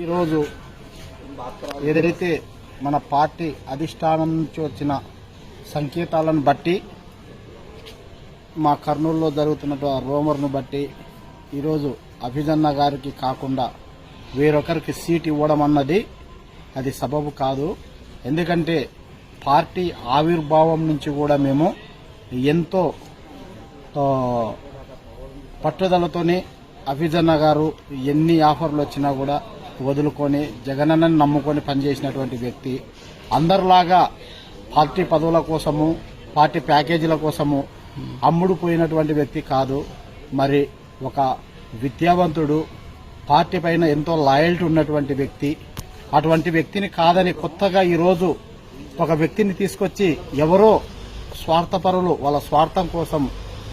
ఈరోజు ఏదైతే మన పార్టీ అధిష్టానం నుంచి వచ్చిన సంకేతాలను బట్టి మా కర్నూలులో జరుగుతున్న రోమర్ను బట్టి ఈరోజు అభిజన్న గారికి కాకుండా వేరొకరికి సీట్ ఇవ్వడం అన్నది అది సబబు కాదు. ఎందుకంటే పార్టీ ఆవిర్భావం నుంచి కూడా మేము ఎంతో పట్టుదలతోనే అభిజన్న గారు ఎన్ని ఆఫర్లు వచ్చినా కూడా వదులుకొని జగనన్నని నమ్ముకొని పనిచేసినటువంటి వ్యక్తి. అందరిలాగా పార్టీ పదవుల కోసము పార్టీ ప్యాకేజీల కోసము అమ్ముడు పోయినటువంటి వ్యక్తి కాదు. మరి ఒక విద్యావంతుడు పార్టీ పైన ఎంతో లాయల్టీ ఉన్నటువంటి వ్యక్తి. అటువంటి వ్యక్తిని కాదని కొత్తగా ఈరోజు ఒక వ్యక్తిని తీసుకొచ్చి ఎవరో స్వార్థపరులు వాళ్ళ స్వార్థం కోసం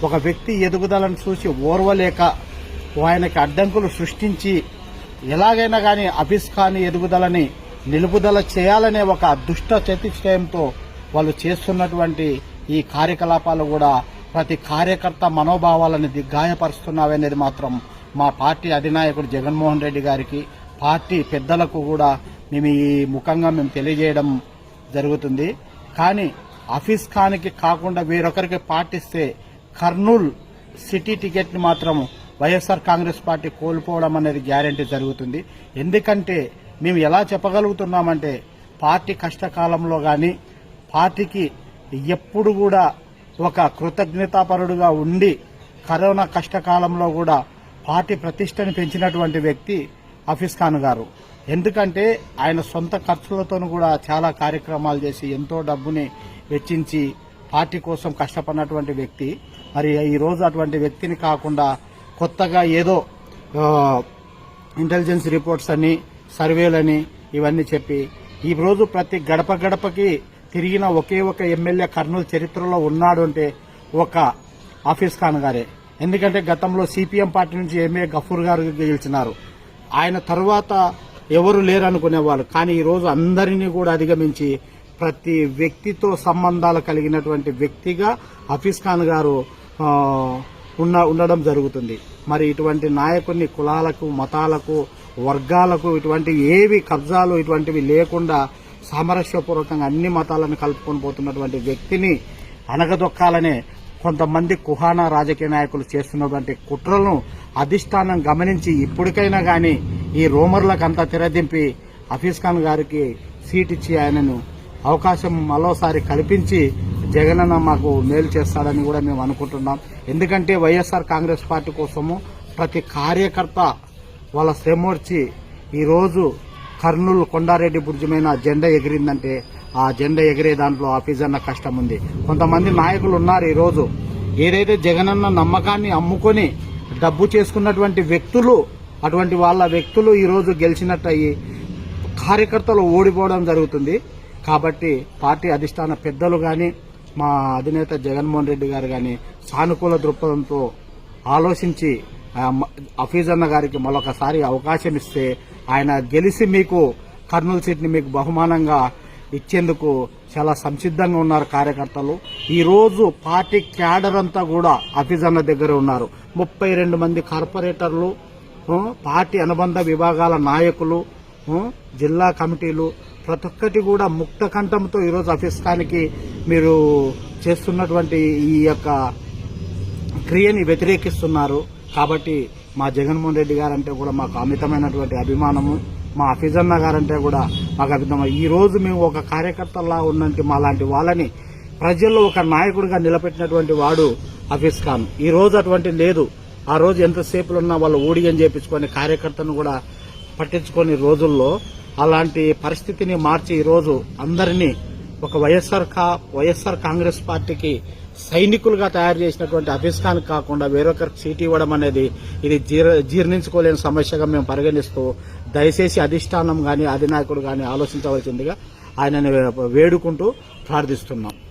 ఒక వ్యక్తి ఎదుగుదలను చూసి ఓర్వలేక ఆయనకి అడ్డంకులు సృష్టించి ఎలాగైనా కానీ అభిస్కాని ఖాన్ ఎదుగుదలని నిలుపుదల చేయాలనే ఒక దుష్ట చతిష్టయంతో వాళ్ళు చేస్తున్నటువంటి ఈ కార్యకలాపాలు కూడా ప్రతి కార్యకర్త మనోభావాలను దిగ్గాయపరుస్తున్నావనేది మాత్రం మా పార్టీ అధినాయకుడు జగన్మోహన్ రెడ్డి గారికి పార్టీ పెద్దలకు కూడా మేము ఈ ముఖంగా మేము తెలియజేయడం జరుగుతుంది. కానీ ఆఫీస్ ఖాన్కి కాకుండా వేరొకరికి పాటిస్తే కర్నూల్ సిటీ టికెట్ని మాత్రం వైఎస్ఆర్ కాంగ్రెస్ పార్టీ కోల్పోవడం అనేది గ్యారంటీ జరుగుతుంది. ఎందుకంటే మేము ఎలా చెప్పగలుగుతున్నామంటే పార్టీ కష్టకాలంలో కానీ పార్టీకి ఎప్పుడు కూడా ఒక కృతజ్ఞతాపరుడుగా ఉండి కరోనా కష్టకాలంలో కూడా పార్టీ ప్రతిష్టని పెంచినటువంటి వ్యక్తి హఫీజ్ ఖాన్ గారు. ఎందుకంటే ఆయన సొంత ఖర్చులతోనూ కూడా చాలా కార్యక్రమాలు చేసి ఎంతో డబ్బుని వెచ్చించి పార్టీ కోసం కష్టపడినటువంటి వ్యక్తి. మరి ఈ రోజు అటువంటి వ్యక్తిని కాకుండా కొత్తగా ఏదో ఇంటెలిజెన్స్ రిపోర్ట్స్ అని సర్వేలని ఇవన్నీ చెప్పి ఈ రోజు ప్రతి గడప గడపకి తిరిగిన ఒకే ఒక ఎమ్మెల్యే కర్నూలు చరిత్రలో ఉన్నాడు అంటే ఒక ఆఫీస్ ఖాన్ గారే. ఎందుకంటే గతంలో సిపిఎం పార్టీ నుంచి ఎంఏ గఫూర్ గారు గెలిచినారు. ఆయన తర్వాత ఎవరు లేరనుకునేవాళ్ళు కానీ ఈరోజు అందరినీ కూడా అధిగమించి ప్రతి వ్యక్తితో సంబంధాలు కలిగినటువంటి వ్యక్తిగా హఫీజ్ ఖాన్ గారు ఉన్న ఉండడం జరుగుతుంది. మరి ఇటువంటి నాయకుడిని కులాలకు మతాలకు వర్గాలకు ఇటువంటి ఏవి కబ్జాలు ఇటువంటివి లేకుండా సామరస్యపూర్వకంగా అన్ని మతాలను కలుపుకొని పోతున్నటువంటి వ్యక్తిని అనగదొక్కాలనే కొంతమంది కుహానా రాజకీయ నాయకులు చేస్తున్నటువంటి కుట్రలను అధిష్టానం గమనించి ఇప్పటికైనా కానీ ఈ రోమర్లకు అంతా తెరదింపి హఫీజ్ ఖాన్ గారికి సీట్ ఇచ్చి ఆయనను అవకాశం మరోసారి కల్పించి జగనన్న మాకు మేలు చేస్తాడని కూడా మేము అనుకుంటున్నాం. ఎందుకంటే వైఎస్ఆర్ కాంగ్రెస్ పార్టీ కోసము ప్రతి కార్యకర్త వాళ్ళ శ్రమోర్చి ఈరోజు కర్నూలు కొండారెడ్డి బుర్జమైన జెండా ఎగిరిందంటే ఆ జెండా ఎగిరే దాంట్లో ఆఫీజన్న కష్టం ఉంది కొంతమంది నాయకులు ఉన్నారు ఈరోజు. ఏదైతే జగనన్న నమ్మకాన్ని అమ్ముకొని డబ్బు చేసుకున్నటువంటి వ్యక్తులు అటువంటి వాళ్ళ వ్యక్తులు ఈరోజు గెలిచినట్టు అయ్యి కార్యకర్తలు ఓడిపోవడం జరుగుతుంది. కాబట్టి పార్టీ అధిష్టాన పెద్దలు కానీ మా అధినేత జగన్మోహన్ రెడ్డి గారు కానీ సానుకూల దృక్పథంతో ఆలోచించి హఫీజ్ అన్న గారికి మరొకసారి అవకాశం ఇస్తే ఆయన గెలిచి మీకు కర్నూలు సీట్ని మీకు బహుమానంగా ఇచ్చేందుకు చాలా సంసిద్ధంగా ఉన్నారు కార్యకర్తలు. ఈరోజు పార్టీ క్యాడర్ అంతా కూడా హఫీజ్ అన్న దగ్గర ఉన్నారు. ముప్పై రెండు మంది కార్పొరేటర్లు పార్టీ అనుబంధ విభాగాల నాయకులు జిల్లా కమిటీలు ప్రతి ఒక్కటి కూడా ముక్త కంఠంతో ఈరోజు అఫిస్కానికి మీరు చేస్తున్నటువంటి ఈ యొక్క క్రియని వ్యతిరేకిస్తున్నారు. కాబట్టి మా జగన్మోహన్ రెడ్డి గారంటే కూడా మాకు అమితమైనటువంటి అభిమానము. మా అఫిజన్న గారంటే కూడా మాకు అభిమానం ఈ రోజు మేము ఒక కార్యకర్తలా ఉన్నంటి మా లాంటి వాళ్ళని ప్రజల్లో ఒక నాయకుడిగా నిలబెట్టినటువంటి వాడు హఫీజ్ ఖాన్. ఈ రోజు అటువంటి లేదు. ఆ రోజు ఎంతసేపులో ఉన్నా వాళ్ళు ఊడిగం చేపించుకొని కార్యకర్తను కూడా పట్టించుకొని రోజుల్లో అలాంటి పరిస్థితిని మార్చి ఈరోజు అందరినీ ఒక వైఎస్ఆర్ కా వైఎస్ఆర్ కాంగ్రెస్ పార్టీకి సైనికులుగా తయారు చేసినటువంటి హఫీజ్ కాకుండా వేరొకరికి సీట్ ఇవ్వడం అనేది ఇది జీర్ణించుకోలేని సమస్యగా మేము పరిగణిస్తూ దయచేసి అధిష్టానం గాని అధినాయకుడు గాని ఆలోచించవలసిందిగా ఆయనని వేడుకుంటూ ప్రార్థిస్తున్నాం.